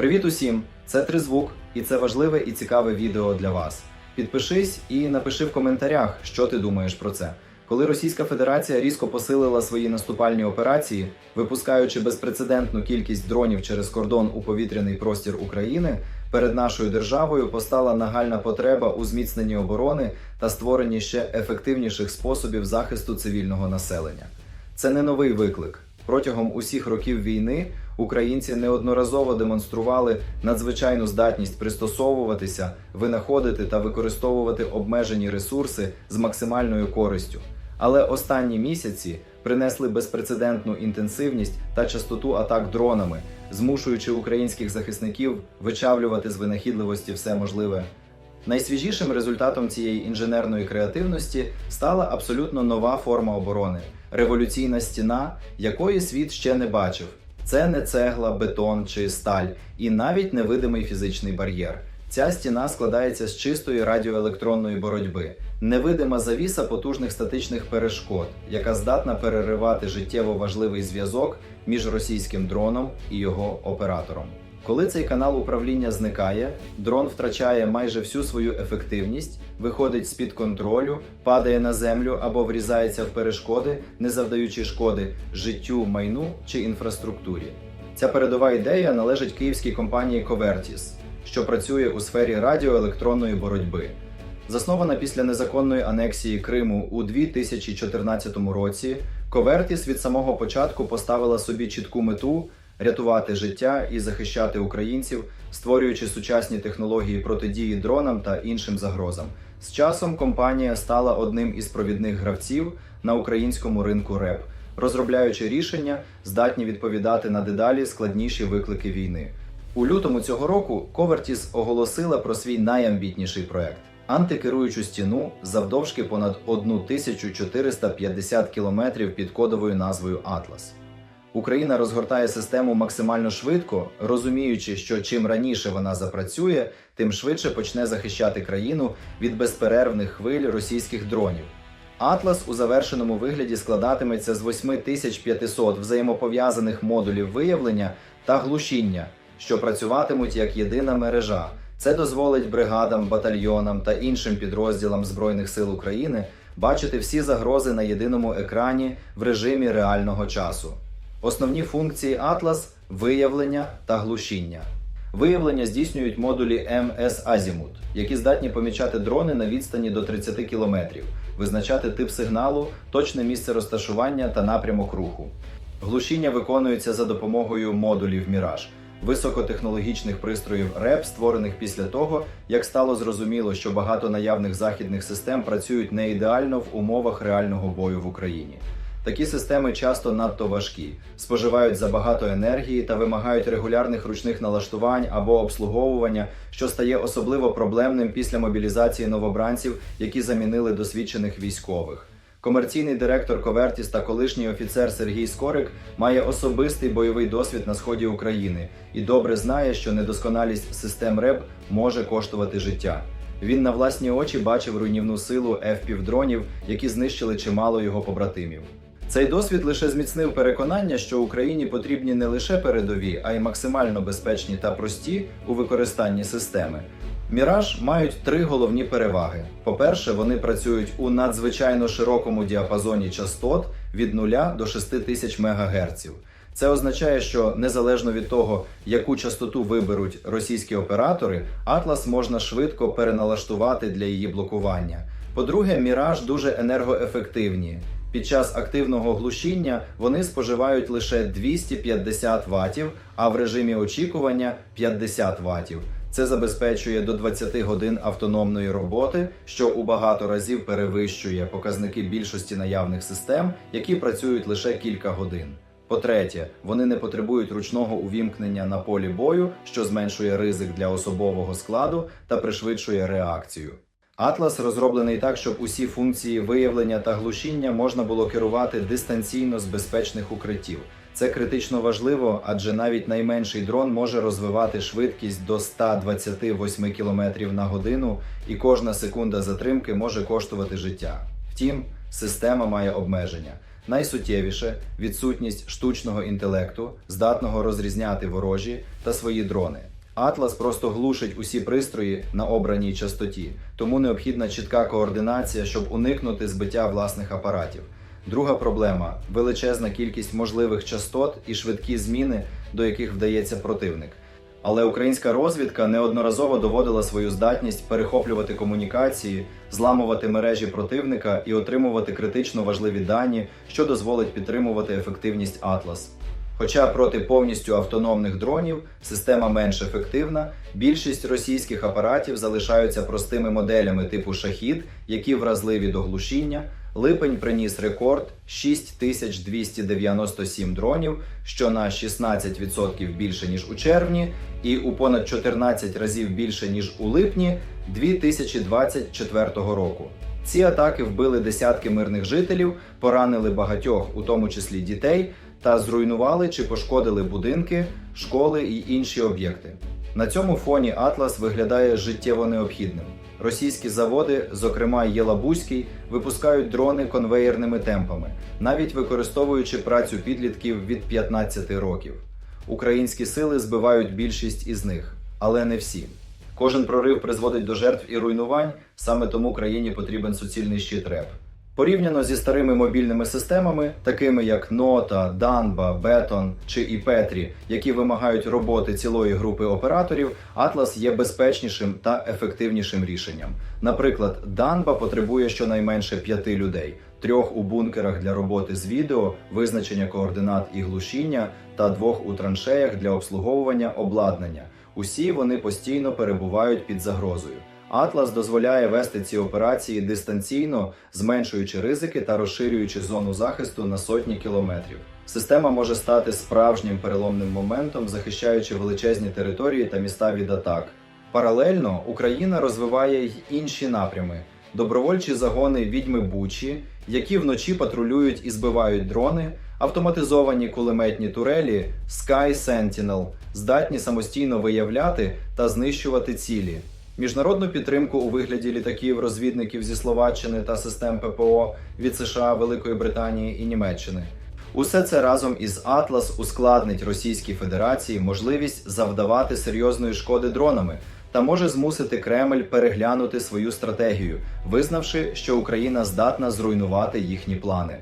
Привіт усім! Це Тризвук, і це важливе і цікаве відео для вас. Підпишись і напиши в коментарях, що ти думаєш про це. Коли Російська Федерація різко посилила свої наступальні операції, випускаючи безпрецедентну кількість дронів через кордон у повітряний простір України, перед нашою державою постала нагальна потреба у зміцненні оборони та створенні ще ефективніших способів захисту цивільного населення. Це не новий виклик. Протягом усіх років війни українці неодноразово демонстрували надзвичайну здатність пристосовуватися, винаходити та використовувати обмежені ресурси з максимальною користю. Але останні місяці принесли безпрецедентну інтенсивність та частоту атак дронами, змушуючи українських захисників вичавлювати з винахідливості все можливе. Найсвіжішим результатом цієї інженерної креативності стала абсолютно нова форма оборони революційна стіна, якої світ ще не бачив. Це не цегла, бетон чи сталь, і навіть невидимий фізичний бар'єр. Ця стіна складається з чистої радіоелектронної боротьби, невидима завіса потужних статичних перешкод, яка здатна переривати життєво важливий зв'язок між російським дроном і його оператором. Коли цей канал управління зникає, дрон втрачає майже всю свою ефективність, виходить з-під контролю, падає на землю або врізається в перешкоди, не завдаючи шкоди життю, майну чи інфраструктурі. Ця передова ідея належить київській компанії Covertis, що працює у сфері радіоелектронної боротьби. Заснована після незаконної анексії Криму у 2014 році, Covertis від самого початку поставила собі чітку мету рятувати життя і захищати українців, створюючи сучасні технології протидії дронам та іншим загрозам. З часом компанія стала одним із провідних гравців на українському ринку РЕП, розробляючи рішення, здатні відповідати на дедалі складніші виклики війни. У лютому цього року Covertis оголосила про свій найамбітніший проект антикеруючу стіну завдовжки понад 1450 кілометрів під кодовою назвою Атлас. Україна розгортає систему максимально швидко, розуміючи, що чим раніше вона запрацює, тим швидше почне захищати країну від безперервних хвиль російських дронів. Атлас у завершеному вигляді складатиметься з 8500 взаємопов'язаних модулів виявлення та глушіння, що працюватимуть як єдина мережа. Це дозволить бригадам, батальйонам та іншим підрозділам Збройних сил України бачити всі загрози на єдиному екрані в режимі реального часу. Основні функції Atlas – виявлення та глушіння. Виявлення здійснюють модулі MS Azimuth, які здатні помічати дрони на відстані до 30 км, визначати тип сигналу, точне місце розташування та напрямок руху. Глушіння виконується за допомогою модулів Mirage – високотехнологічних пристроїв РЕП, створених після того, як стало зрозуміло, що багато наявних західних систем працюють не ідеально в умовах реального бою в Україні. Такі системи часто надто важкі, споживають забагато енергії та вимагають регулярних ручних налаштувань або обслуговування, що стає особливо проблемним після мобілізації новобранців, які замінили досвідчених військових. Комерційний директор Ковертіс та колишній офіцер Сергій Скорик має особистий бойовий досвід на сході України і добре знає, що недосконалість систем РЕБ може коштувати життя. Він на власні очі бачив руйнівну силу FPV-дронів, які знищили чимало його побратимів. Цей досвід лише зміцнив переконання, що Україні потрібні не лише передові, а й максимально безпечні та прості у використанні системи. Міраж мають три головні переваги: по-перше, вони працюють у надзвичайно широкому діапазоні частот від 0 до 6 тисяч МГц. Це означає, що незалежно від того, яку частоту виберуть російські оператори, Атлас можна швидко переналаштувати для її блокування. По-друге, Міраж дуже енергоефективні. Під час активного глушіння вони споживають лише 250 ватів, а в режимі очікування 50 ватів. Це забезпечує до 20 годин автономної роботи, що у багато разів перевищує показники більшості наявних систем, які працюють лише кілька годин. По-третє, вони не потребують ручного увімкнення на полі бою, що зменшує ризик для особового складу та пришвидшує реакцію. Атлас розроблений так, щоб усі функції виявлення та глушіння можна було керувати дистанційно з безпечних укриттів. Це критично важливо, адже навіть найменший дрон може розвивати швидкість до 128 км на годину, і кожна секунда затримки може коштувати життя. Втім, система має обмеження. Найсуттєвіше відсутність штучного інтелекту, здатного розрізняти ворожі та свої дрони. Атлас просто глушить усі пристрої на обраній частоті, тому необхідна чітка координація, щоб уникнути збиття власних апаратів. Друга проблема величезна кількість можливих частот і швидкі зміни, до яких вдається противник. Але українська розвідка неодноразово доводила свою здатність перехоплювати комунікації, зламувати мережі противника і отримувати критично важливі дані, що дозволить підтримувати ефективність Атлас. Хоча проти повністю автономних дронів система менш ефективна, більшість російських апаратів залишаються простими моделями типу шахід, які вразливі до глушіння. Липень приніс рекорд 6297 дронів, що на 16% більше ніж у червні, і у понад 14 разів більше ніж у липні 2024 року. Ці атаки вбили десятки мирних жителів, поранили багатьох, у тому числі дітей, та зруйнували чи пошкодили будинки, школи і інші об'єкти. На цьому фоні Атлас виглядає життєво необхідним. Російські заводи, зокрема Єлабузький, випускають дрони конвеєрними темпами, навіть використовуючи працю підлітків від 15 років. Українські сили збивають більшість із них, але не всі. Кожен прорив призводить до жертв і руйнувань, саме тому країні потрібен суцільний щит РЕП. Порівняно зі старими мобільними системами, такими як Нота, Данба, Бетон чи і Петрі, які вимагають роботи цілої групи операторів, Atlas є безпечнішим та ефективнішим рішенням. Наприклад, Данба потребує щонайменше п'яти людей, трьох у бункерах для роботи з відео, визначення координат і глушіння, та двох у траншеях для обслуговування обладнання. Усі вони постійно перебувають під загрозою. Атлас дозволяє вести ці операції дистанційно, зменшуючи ризики та розширюючи зону захисту на сотні кілометрів. Система може стати справжнім переломним моментом, захищаючи величезні території та міста від атак. Паралельно Україна розвиває й інші напрями: добровольчі загони відьми Бучі, які вночі патрулюють і збивають дрони, автоматизовані кулеметні турелі Sky Sentinel, здатні самостійно виявляти та знищувати цілі. Міжнародну підтримку у вигляді літаків-розвідників зі Словаччини та систем ППО від США, Великої Британії і Німеччини. Усе це разом із Атлас ускладнить Російській Федерації можливість завдавати серйозної шкоди дронами та може змусити Кремль переглянути свою стратегію, визнавши, що Україна здатна зруйнувати їхні плани.